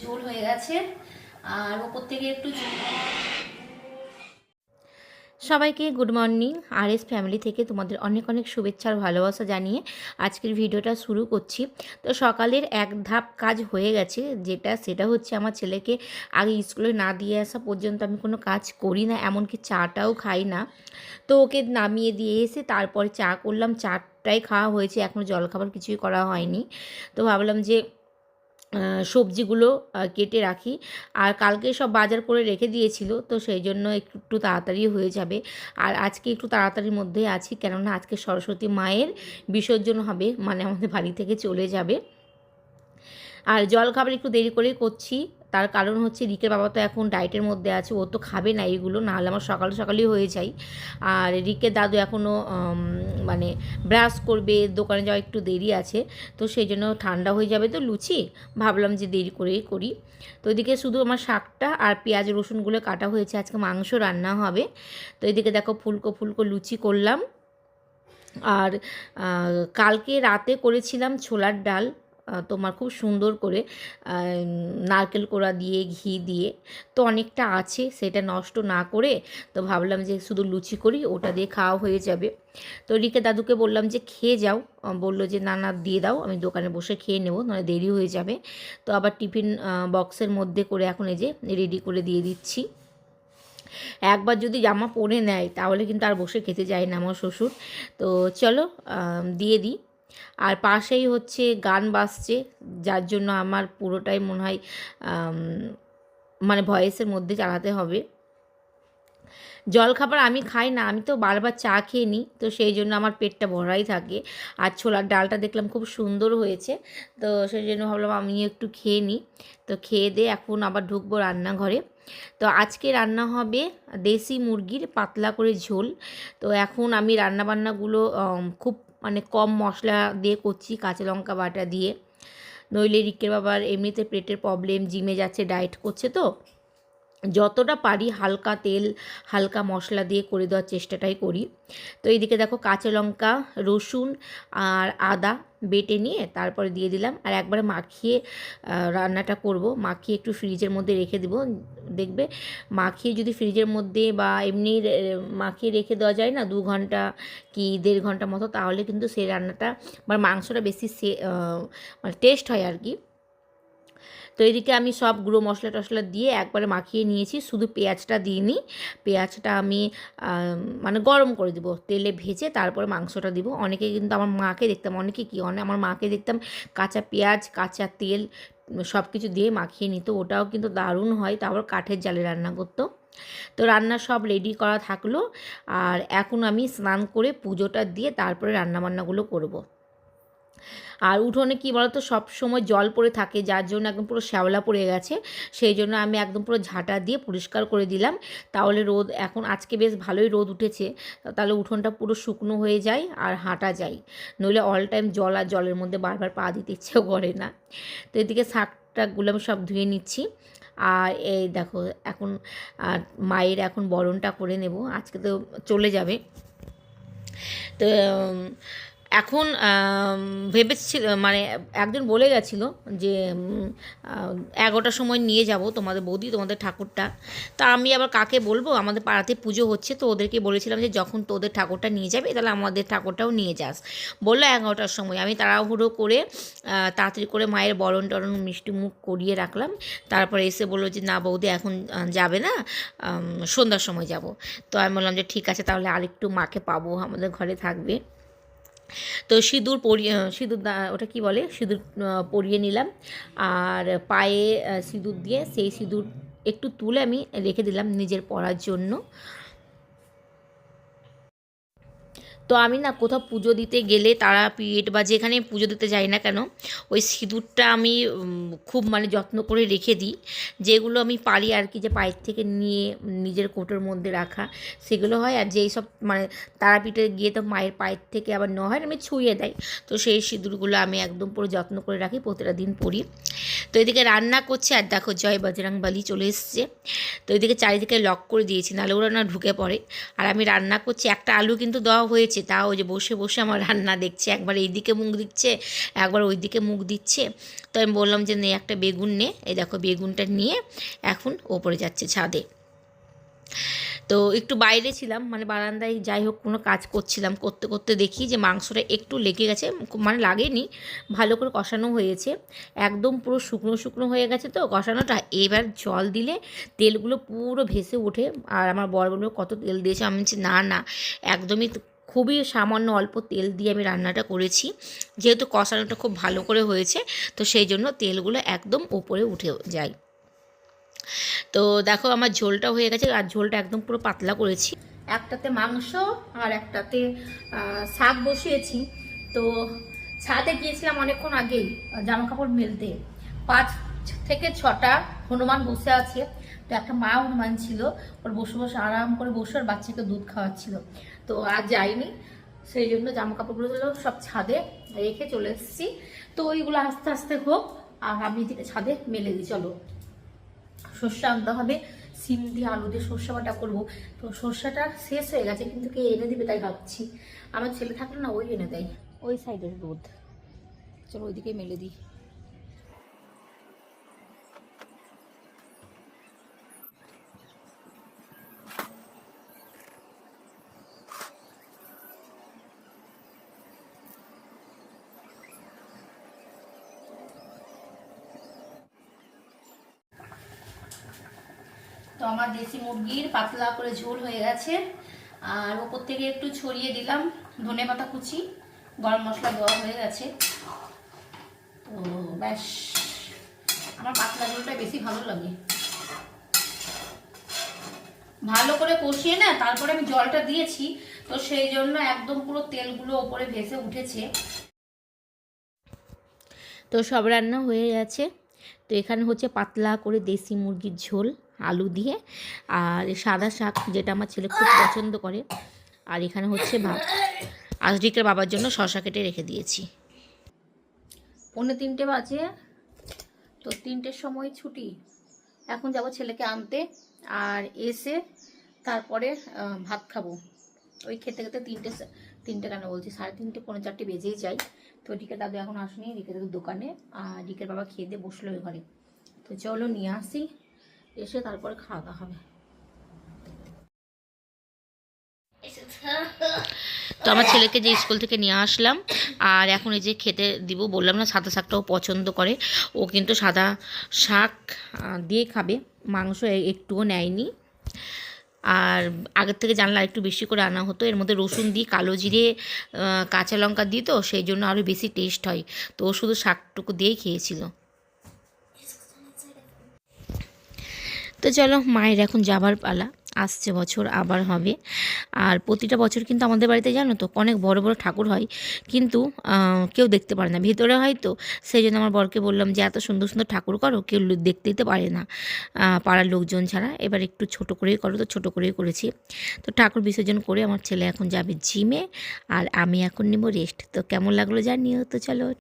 ঝোল হয়ে গেছে আর ওপর থেকে একটু সবাইকে গুড মর্নিং আর এস ফ্যামিলি থেকে তোমাদের অনেক অনেক শুভেচ্ছা আর ভালোবাসা জানিয়ে আজকের ভিডিওটা শুরু করছি। তো সকালের এক ধাপ কাজ হয়ে গেছে যেটা সেটা হচ্ছে আমার ছেলেকে আগে স্কুলে না দিয়ে আসা পর্যন্ত আমি কোনো কাজ করি না এমনকি চাটাও খাই না। তো ওকে নামিয়ে দিয়ে এসে তারপরে চা করলাম চাটাই খাওয়া হয়েছে এখনও জলখাবার কিছুই করা হয়নি। তো ভাবলাম যে সবজিগুলো কেটে রাখি। আর কালকে সব বাজার করে রেখে দিয়েছিল, তো সেই জন্য একটু তাড়াতাড়ি হয়ে যাবে। আর আজকে একটু তাড়াতাড়ির মধ্যেই আছি, কেননা আজকে সরস্বতী মায়ের বিসর্জন হবে মানে আমাদের বাড়ি থেকে চলে যাবে। আর জল খাবার একটু দেরি করেই করছি তার কারণ হচ্ছে রিকের বাবা তো এখন ডায়েটের মধ্যে আছে, ও তো খাবে না এইগুলো নাহলে আমার সকাল সকালই হয়ে যায়। আর রিকের দাদু এখনও মানে ব্রাশ করবে, দোকানে যাওয়া একটু দেরি আছে, তো সেই জন্য ঠান্ডা হয়ে যাবে তো লুচি, ভাবলাম যে দেরি করেই করি। তো এদিকে শুধু আমার শাকটা আর পেঁয়াজ রসুনগুলো কাটা হয়েছে, আজকে মাংস রান্না হবে। তো এদিকে দেখো ফুলকো ফুলকো লুচি করলাম। আর কালকে রাতে করেছিলাম ছোলার ডাল। তোমার খুব সুন্দর করে নারকেল কোড়া দিয়ে, ঘি দিয়ে তো অনেকটা আছে, সেটা নষ্ট না করে তো ভাবলাম যে শুধু লুচি করি ওটা দিয়ে খাওয়া হয়ে যাবে। তো রিকে দাদুকে বললাম যে খেয়ে যাও। বলল যে না না, দিয়ে দাও, আমি দোকানে বসে খেয়ে নেব নয় দেরি হয়ে যাবে। তো আবার টিফিন বক্সের মধ্যে করে এখন এই যে রেডি করে দিয়ে দিচ্ছি। একবার যদি জামা পরে নেয়, তাহলে কিন্তু আর বসে খেতে যায় না আমার শ্বশুর। তো চলো দিয়ে দিই। আর পাশেই হচ্ছে গান বাজছে, যার জন্য আমার পুরোটাই মনে হয় মানে ভয়েসের মধ্যে চালাতে হবে। জলখাবার আমি খাই না, আমি তো বারবার চা খেয়ে নিই, তো সেই জন্য আমার পেটটা ভরাই থাকে। আর ছোলার ডালটা দেখলাম খুব সুন্দর হয়েছে, তো সেই জন্য ভাবলাম আমি একটু খেয়ে নিই। তো খেয়ে দিয়ে এখন আবার ঢুকবো রান্নাঘরে। তো আজকে রান্না হবে দেশি মুরগির পাতলা করে ঝোল। তো এখন আমি রান্নাবান্নাগুলো খুব মানে কম মশলা দিয়ে করছি, কাঁচা লঙ্কা বাটা দিয়ে। নইলে রিকের বাবার এমনিতে পেটের প্রবলেম জিমে যাচ্ছে ডায়েট করছে তো। যতটা পারি হালকা তেল, হালকা মশলা দিয়ে করে দেওয়ার চেষ্টাটাই করি। তো এইদিকে দেখো কাঁচা লঙ্কা, রসুন আর আদা বেটে নিয়ে তারপরে দিয়ে দিলাম। আর একবারে মাখিয়ে রান্নাটা করব। মাখিয়ে একটু ফ্রিজের মধ্যে রেখে দেবো। দেখবে মাখিয়ে যদি ফ্রিজের মধ্যে বা এমনি মাখিয়ে রেখে দেওয়া যায় না দু ঘণ্টা কি দেড় ঘণ্টা মতো, তাহলে কিন্তু সেই রান্নাটা বা মাংসটা বেশি সে মানে টেস্ট হয় আর কি। তো এদিকে আমি সব গুঁড়ো মশলা টশলা দিয়ে একবারে মাখিয়ে নিয়েছি। শুধু পেঁয়াজটা দিইনি। পেঁয়াজটা আমি মানে গরম করে দিব। তেলে ভেজে তারপরে মাংসটা দিব। অনেকে কিন্তু আমার মাকে দেখতাম, অনেকে কি অনেক আমার মাকে দেখতাম কাঁচা পেঁয়াজ, কাঁচা তেল, সব কিছু দিয়ে মাখিয়ে নিত। ওটাও কিন্তু দারুণ হয়। তারপর কাঠের জালে রান্না করতো। তো রান্না সব রেডি করা থাকল। আর এখন আমি স্নান করে পুজোটা দিয়ে তারপরে রান্নাবান্নাগুলো করব। আর উঠোনে কি বলতো, সব সময় জল পড়ে থাকে, যার জন্য একদম পুরো শ্যাওলা পড়ে গেছে। সেই জন্য আমি একদম পুরো ঝাঁটা দিয়ে পরিষ্কার করে দিলাম। তাহলে রোদ, এখন আজকে বেশ ভালোই রোদ উঠেছে। তাহলে উঠোনটা পুরো শুকনো হয়ে যায় আর হাঁটা যায়। নইলে অল টাইম জল আর জলের মধ্যে বারবার পা দিতে ইচ্ছেও করে না। তো এদিকে শাকটাকগুলো আমি সব ধুয়ে নিচ্ছি। আর এই দেখো, এখন মায়ের এখন বরণটা করে নেব। আজকে তো চলে যাবে। তো এখন ভেবেছিল মানে একজন বলে গেছিল যে এগারোটার সময় নিয়ে যাব তোমাদের বৌদি, তোমাদের ঠাকুরটা। তা আমি আবার কাকে বলব? আমাদের পাড়াতে পুজো হচ্ছে, তো ওদেরকে বলেছিলাম যে, যখন তোদের ঠাকুরটা নিয়ে যাবে, তাহলে আমাদের ঠাকুরটাও নিয়ে যাস। বলল এগারোটার সময়। আমি তাড়াহুড়ো করে তাড়াতাড়ি করে মায়ের বরণ টরণ, মিষ্টি মুখ করিয়ে রাখলাম। তারপরে এসে বলল যে, না বৌদি, এখন যাবে না সন্ধ্যার সময় যাব। তো আমি বললাম যে, ঠিক আছে, তাহলে আরেকটু মাকে পাবো, আমাদের ঘরে থাকবে। তো সিঁদুর পরিয়ে সিঁদুর ওটা কি বলে? সিঁদুর পরিয়ে নিলাম। আর পায়ে সিঁদুর দিয়ে সেই সিঁদুর একটু তুলে আমি রেখে দিলাম নিজের পরার জন্য। তো আমি না কোথাও পুজো দিতে গেলে তারাপীঠ বা যেখানে পুজো দিতে যাই না কেন, ওই সিঁদুরটা আমি খুব মানে যত্ন করে রেখে দিই। যেগুলো আমি পারি আর কি, যে পায়ের থেকে নিয়ে নিজের কোটোর মধ্যে রাখা, সেগুলো হয়। আর যেই সব মানে তারাপীঠে গিয়ে তো মায়ের পায়ের থেকে আবার নেওয়া হয়, আমি ছুঁয়ে দেয়। তো সেই সিঁদুরগুলো আমি একদম পুরো যত্ন করে রাখি, প্রতিটা দিন পরি। তো এদিকে রান্না করছে, আর দেখো জয় বজরং বালি চলে এসছে। তো এদিকে চারিদিকে লক করে দিয়েছি, নাহলে ওরা না ঢুকে পড়ে। আর আমি রান্না করছি, একটা আলু কিন্তু দেওয়া হয়েছে, তাও যে বসে বসে আমার রান্না দেখছে, একবার এইদিকে মুখ দিচ্ছে, একবার ওইদিকে মুখ দিচ্ছে। তো আমি বললাম যে নে একটা বেগুন নে, এই দেখো বেগুনটা নিয়ে এখন ওপরে যাচ্ছে ছাদে। তো একটু বাইরে ছিলাম মানে বারান্দায় যাই হোক কোনো কাজ করছিলাম, করতে করতে দেখি যে মাংসটা একটু লেগে গেছে মানে লাগেনি, ভালো করে কষানো হয়েছে, একদম পুরো শুকনো শুকনো হয়ে গেছে তো, কষানোটা এবার জল দিলে তেলগুলো পুরো ভেসে ওঠে, আর আমার বর বলল, কত তেল দিয়েছে? আমি বলছি, না না, একদমই খুবই সামান্য অল্প তেল দিয়ে আমি রান্নাটা করেছি, যেহেতু কষানোটা খুব ভালো করে হয়েছে, তো সেই জন্য তেলগুলো একদম ওপরে উঠে যায়। তো দেখো আমার ঝোলটা হয়ে গেছে, আর ঝোলটা একদম পুরো পাতলা করেছি। একটাতে মাংস আর একটাতে শাক বসিয়েছি। তো ছাদে গিয়েছিলাম অনেকক্ষণ আগেই জামা কাপড় মেলতে। পাঁচ থেকে ছটা হনুমান বসে আছে। তো একটা মা হনুমান ছিল, ওর বসে বসে আরাম করে বসে ওর বাচ্চাকে দুধ খাওয়াচ্ছিল। তো আর যাইনি, সেই জন্য জামা কাপড়গুলো সব ছাদে রেখে চলে এসেছি। তো ওইগুলো আস্তে আস্তে হোক, আর আমি ছাদে মেলে দিই, চলো। সর্ষে আনতে হবে। সিম দিয়ে আলু দিয়ে সর্ষে বাটা করব। তো সর্ষেটা শেষ হয়ে গেছে, কিন্তু কে এনে দিবে তাই ভাবছি। আমার ছেলে থাকল না ওই এনে দেয়। ওই সাইডের রোদ চলো ওইদিকে মেলে দিই। তো আমার দেশি মুরগির পাতলা করে ঝোল হয়ে গেছে। আর ওপর থেকে একটু ছড়িয়ে দিলাম ধনে পাতা কুচি, গরম মশলা দেওয়া হয়ে গেছে। তো ব্যাস, আমার পাতলা ঝোলটা বেশি ভালো লাগে। ভালো করে কষিয়ে না, তারপরে আমি জলটা দিয়েছি, তো সেই জন্য একদম পুরো তেলগুলো ওপরে ভেসে উঠেছে। তো সব রান্না হয়ে গেছে। তো এখানে হচ্ছে পাতলা করে দেশি মুরগির ঝোল। আলু দিয়ে। আর সাদা শাক যেটা আমার ছেলে খুব পছন্দ করে। আর এখানে হচ্ছে ভাত। আজরিকের বাবার জন্য শশা কেটে রেখে দিয়েছি। পৌনে তিনটে বাজে। তো তিনটের সময় ছুটি। এখন যাব ছেলেকে আনতে। আর এসে তারপরে ভাত খাব। ওই খেতে খেতে তিনটে তিনটে কেন বলছি? সাড়ে তিনটে পনেরো চারটে বেজেই যায়। তো রিকের দাদু এখন আসেনি, রিকের দাদু দোকানে। আর রিকের বাবা খেয়ে দিয়ে বসল ওই ঘরে। তো চলো নিয়ে আসি। এসে তারপরে খাওয়া দাওয়া হবে। তো আমার ছেলেকে যে স্কুল থেকে নিয়ে আসলাম, আর এখন এই যে খেতে দিব, বললাম না সাদা শাকটাও পছন্দ করে। ও কিন্তু সাদা শাক দিয়ে খাবে, মাংস একটুও নেয়নি। আর আগের থেকে জানলে একটু বেশি করে আনা হতো, এর মধ্যে রসুন দিয়ে কালো জিরে কাঁচা লঙ্কা দিই তো, সেই জন্য আরও বেশি টেস্ট হয়। তো ও শুধু শাকটুকু দিয়েই খেয়েছিল। তো চলো মায়ের এখন যাবার পালা। আসছে বছর, আবার হবে। আর প্রতিটা বছর কিন্তু আমাদের বাড়িতে জানো তো অনেক বড় বড় ঠাকুর হয়। কিন্তু কেউ দেখতে পারে না। ভেতরে হয় তো সেই জন্য আমার বরকে বললাম যে, এত সুন্দর সুন্দর ঠাকুর করো, কেউ দেখতে দিতে পারে না। পাড়ার লোকজন ছাড়া। এবার একটু ছোট করেই করো তো, ছোট করেই করেছি। তো ঠাকুর বিসর্জন করে আমার ছেলে এখন যাবে জিমে। আর আমি এখন নিব রেস্ট। তো কেমন লাগল জানিও তো চলো।